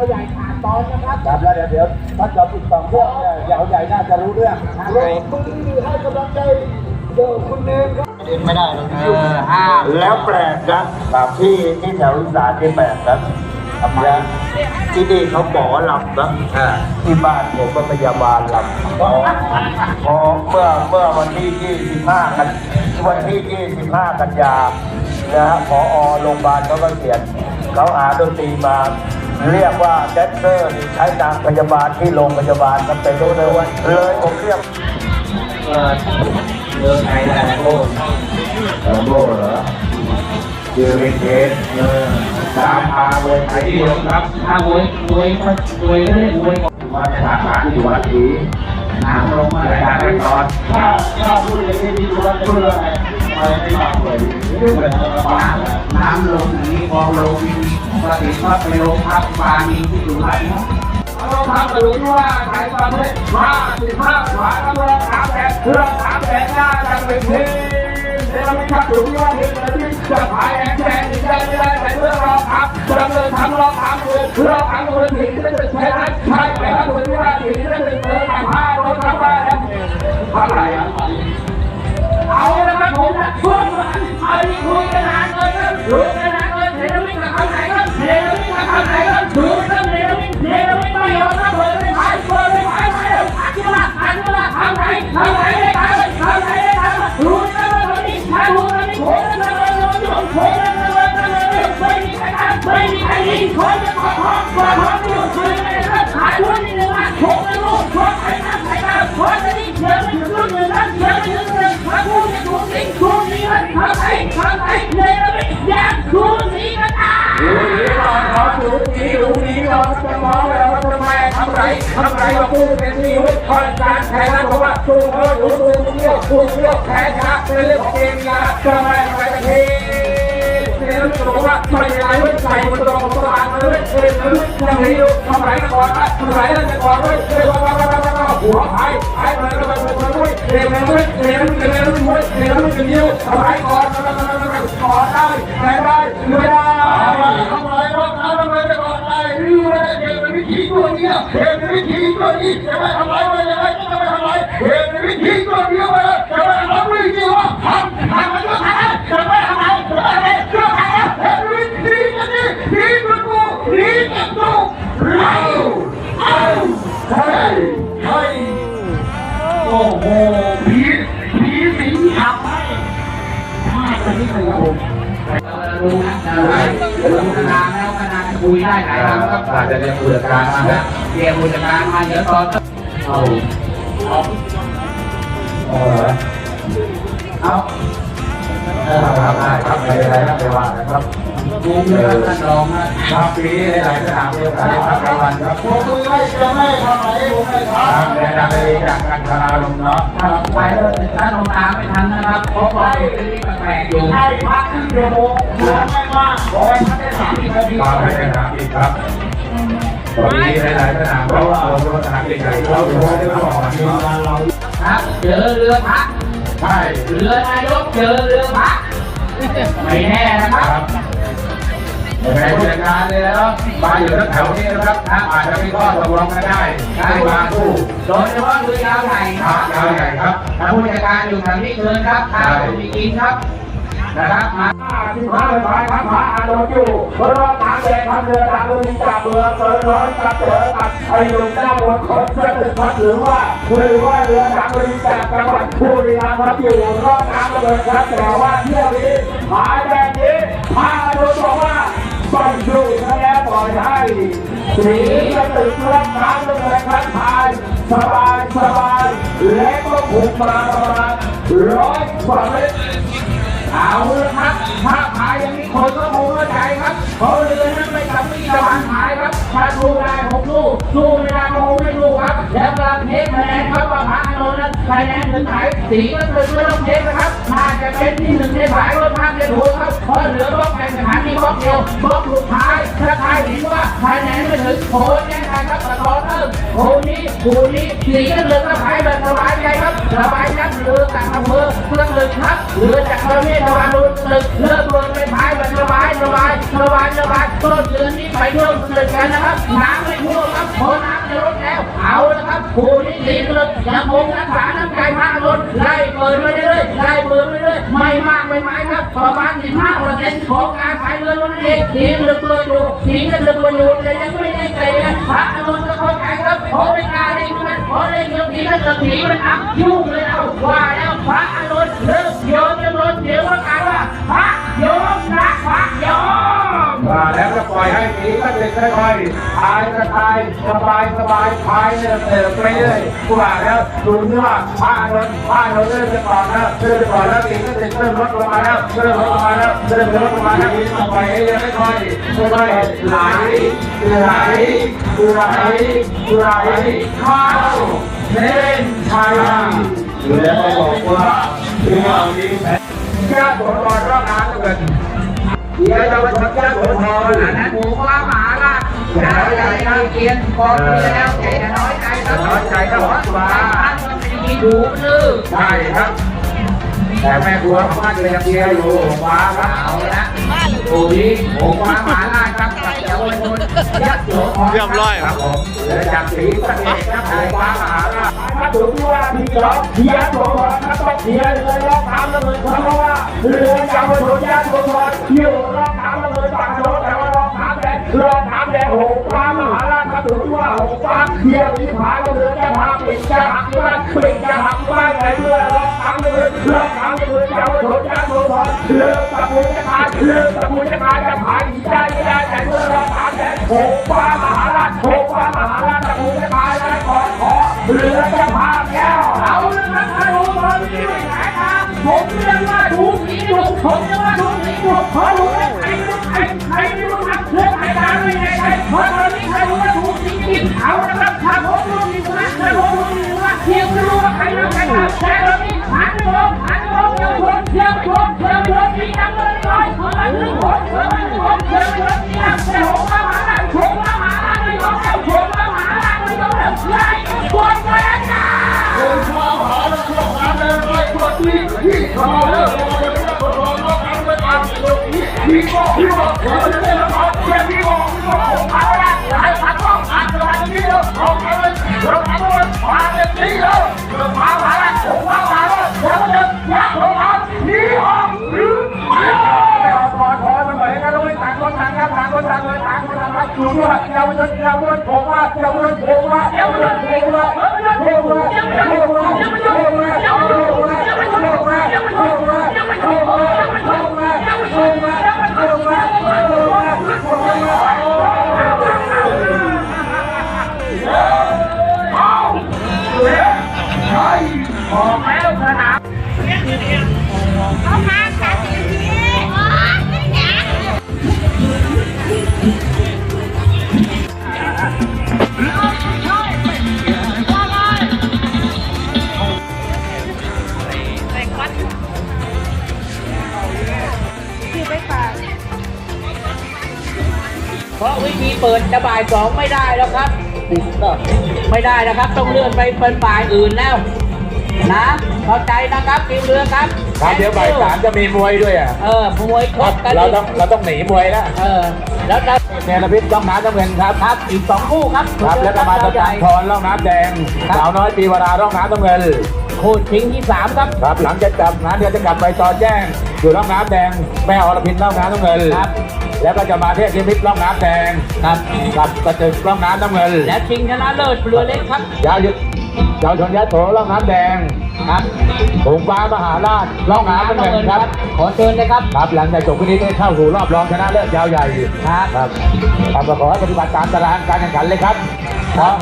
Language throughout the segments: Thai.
าใหญ่ขาดตอนนะครับ ครับแล้วเดี๋ยวเดี๋ยวถ้าจบอีกสองเรื่องเนี่ยยาวใหญ่น่าจะรู้เรื่องลงมือให้กำลังใจเจอคุณเองครับเองไม่ได้เลยเออห้าแล้วแปลกนะแบบที่ที่แถวอีสานที่แปลกนะทำไมที่นี่เขาหมอลำนะที่บ้านผมก็พยาบาลลำพอพอเมื่อเมื่อวันที่ 25 กันวันที่ 25 กันยานะฮะพอโรงพยาบาลเขาก็เขียนเขาหาดนตรีมา เรียกว่าแดนเซอร์ใช้นางพยาบาลที่โรงพยาบาลมันเป็นรู้เลยว่าเลยผมเรียกเออเดินไทยแลนด์โอ้แลมโบ้เหรอยูเรเทสเออสามพาเวนไทยเดียวครับถ้ามวยมวยมันมวยไม่ได้มวยมาสาขาที่อยู่วัดศรีน้ำลงมาในการไปตอนถ้าถ้าพูดอย่างนี้ดีว่าพูดอะไร น้ำลงอย่างนี้พอลงปกติก็ไปลงพักปามีที่อยู่ไหนเราทำไปรู้ว่าขายควาเล็กห้าสิบห้าขวาแล้วเรือสามแสนเรือสามแสนหน้าจะเป็นทีเดี๋ยวไม่ชักรู้ว่าเห็นอะไรที่จะขายแอนแทนที่ได้ไม่ได้แต่เรื่องเราทำเราเลยทำเราทำเลยเราทำเลยถึงจะเป็นแค่นั้ใช่แต่ถ้าคุณว่าถึงจะเป็นเงินทำห้ารถทำบ้านแล้วอะไร เอาดีคุยกันนานเลยครับรู้ เป็นที่ยุทธคอนการแข่งขันเพราะว่าสู้เขาดูดูเที่ยวดูเที่ยวแพ้ชนะเป็นเรื่องของเกมกีฬาทำไมทำไมตะเคีเนี่ยรู้สึกว่าไม่เป็นไรไม่ใส่บนตัวของตัวอ่านเลยเออเลยยังมีอยู่ทำไรก่อนทำไรแล้วจะก่อนด้วยเฮ้ยว้าวว้าวว้าวว้าหัวหายหายไปแล้วไปด้วยเร็วเร็วด้วยเร็วเร็วเร็วด้วยเร็วเร็วเร็วทำไรก่อนก่อนได้ได้ได้ไม่ได้ทำไรก่อนทำไรก่อนได้รู้เลยเกมวิธีตัวนี้เกมวิธีตัว นี้จะไม่ทำไรไม่ได้จะไม่ทำไรเกมวิธีตัวนี้ไปจะไม่ทำวิธีว่าทำทำมันก็ทำจะไม่ทำไรจะไม่ทำไรจะทำเกมวิธีตัวนี้นี่ตัวกูนี่ตัวกูเราเอาเฮ้ยเฮ้โอ้โหผีผีสิงทำให้มาตัวนี้เลยครับผมรู้นะรู้ขนาดแล้วขน คุยได้หลายครั้งครับอาจจะเรียนผู้จัดการมาแล้วเรียนผู้จัดการมาเยอะตอนเอาเอาเอาครับได้ครับไม่เป็นไรครับไม่ว่านะครับ ดูเรื่องท่านรองนะครับปีนี้หลายสนามมีโอกาสได้รับรางวัลครับผมไม่จะไม่ทำอะไรผมไม่ทำในนามเองจากการคาราลมเนาะครับไปแล้วท่านลงตามไม่ทันนะครับเพราะว่าเป็นที่แปลกอยู่ให้พักครึ่งชั่วโมงไม่มากขอให้พักได้สามนาทีครับได้สามอีกครับตอนนี้หลายสนามเพราะว่าเราสนามใหญ่ๆเราถือว่าได้รับรางวัลเราครับเจอเรือพระใช่เรือนายกเจอเรือพระไม่แน่นะครับ ในผู้จัดการเลยแล้วมาอยู่แถวนี้นะครับอาจจะมีข้อตกลงกันได้ได้วางคู่โดยเฉพาะเรือยาวใหญ่ครับยาวใหญ่ครับถ้าผู้จัดการอยู่แถวนี้เชิญครับข้าวมีกินครับนะครับมาที่พระเลยพายพระพระอาโดอยู่เพราะว่าทางแดงทางเรือทางเรือมีจับเรือเกินร้อยกับเจอกับไอ้หนุ่มเจ้าบนคนสะตึกพัดหรือว่าหรือว่าเรือทางเรือจากจังหวัดบุรีรัมย์ครับอยู่รอดน้ำเลยครับแต่ว่าเที่ยวนี้พายแบบ ดูคะแนนปล่อยให้สีสะตึกรับน้ำเลยครับพายสบายสบายและก็ผูกมาประมาณร้อยกว่าเมตรเอาละครับถ้าพายอย่างนี้คนก็คงเข้าใจครับเพราเรือนั้นไม่ทำวิธีการพายครับถ้าสู้ได้หกลูกสู้ไม่ได้ก็คงไม่สู้ครับ แล้วกำลังเทคะแนนครับว่าพระอานนท์นั้นคะแนนถึงไหนสีก็ถึงไม่ต้องเทนะครับน่าจะเป็นที่หนึ่งในสายรถทางเดียวถูกครับเพราะเหลือบล็อกแข่งขันมีบล็อกเดียวบล็อกสุดท้ายถ้าใครเห็นว่าคะแนนไม่ถึงโผล่แน่นอนครับตอนเริ่มโผคู่นี้คู่นี้สีน้ำเงินก็พายแบบสบายใจครับสบายใจเรือจากอำเภอเพื่อนเลยครับเรือจากประเทศตะวันตกตึกเรือตัวไปพายแบบสบายสบายสบายสบายต้นเดือนนี้ไปเที่ยวตึกกันนะครับน้ำไม่ท่วมครับพอน้ำจะลดแล้วเอาละครับคู่นี้สีน้ำเงินยังคงรักษาน้ำใจพาลดไล่เปิดไปเรื่อยๆไล่เปิดไปเรื่อยๆไม่มากไม่น้อยครับประมาณ15เปอร์เซ็นต์ของการขายเงินนั่นเองสีเหลืองตัวอยู่สีเหลืองตัวอยู่แต่ยังไม่ได้ใจนะพระอนุนก็เข้าใจครับขอเป็นการเองมันขอเล่นเรื่องนี้ถ้าเกิดสีมันอับยุ่งเลย ค่อยๆพายก็พายสบายสบายพายเนี่ยเติมไปเรื่อยกูว่าแล้วดูนี่ว่าผ้าเงินผ้าเงินเริ่มจะก่อนแล้วเริ่มจะก่อนแล้วตีก็เด็กเริ่มลดลงมาแล้วเริ่มลดลงมาแล้วเริ่มลดลงมาแล้วนี่ปล่อยให้เรื่อยค่อยๆค่อยๆไหลไหลไหลไหลเข้าเล่นชายแล้วบอกว่าเรื่องนี้แพ้แค่ตัวรอดรอบน้ำเกินเดี๋ยวจะมาทำแก้ผลพออันะนั้นหมูว่าหมา ล่ะจะใหญ่นะเกียนกองมีแล้วใจน้อยใจน้อยใจก็หวังว่าดูลื้อใช่ครับ แต่แม่ครัวบ้านเลยยังเดียวอยู่ว้าครับเอาละโอ้ยผมว่าหมาล่าครับกับเยาวชนยัดโสธรเรียบร้อยครับผมและจากสีสะเกดครับผมว้าหาละมาถึงที่ว่าพี่จอมเทียโสธรครับต้องเทียเลยรอบน้ำเลยเพราะว่าเรือเยาวชนยาโสธรอยู่รอบน้ำเเที่ยวที่ผาเราเดินจะพาเป็นจะหักบ้านเป็นจะหับ้านไหนเมื่อเราตั้งเลยเราตั้งเลยจะเอาโถจะโถถอรื่องตะปูจะขาดเลิงตะปูจะขาดจะผาดีได้ไม่ได้แต่เมื่อเราทำไงแต่โผล่ฟ้ามหาราชโผล่ฟ้ามหาราชตะปูจะขาดแล้วขอขอเรือ Yeah. จะบ่ายสองไม่ได้แล้วครับ ไม่ได้นะครับ ต้องเลื่อนไปเป็นบ่ายอื่นแล้ว นะเข้าใจนะครับทีมเรือครับครับเดี๋ยวบ่ายสามจะมีมวยด้วยอะเออมวยครบกันเราต้องเราต้องหนีมวยแล้วเออแล้วเราเนรพิษต้องน้ำน้ำเงินครับครับ อีกสองคู่ครับครับแล้วก็มาตะการทรร่องน้ำแดงสาวน้อยปีวราร่องน้ำน้ำเงิน คู่ชิงที่สามครับครับหลังจากจับน้ำเดือนจะกลับไปจอแจ้ง อยู่ร่องน้ำแดงแม่อรพินร่องน้ำน้ำเงินครับ แล้วก็จะมาเทพนิมิตรร่องน้ำแดงครับกับกระจึกร่องน้ำน้ำเงิน และชิงชนะเลิศเรือเล็กครับยาวยุดยาวชนยะโถร่องน้ำแดงครับหงฟ้ามหาราชร่องน้ำน้ำเงินครับ ขอเชิญเลยครับครับหลังจากจบพิธีได้เข้าสู่รอบรองชนะเลิศยาวใหญ่ครับครับครับก็ขอให้ปฏิบัติตามตารางการแข่งขันเลยครับพร้อม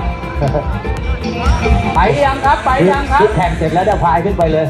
ไปยังครับ ไปยังครับแข่งเสร็จแล้วเดี๋ยวพายขึ้นไปเลย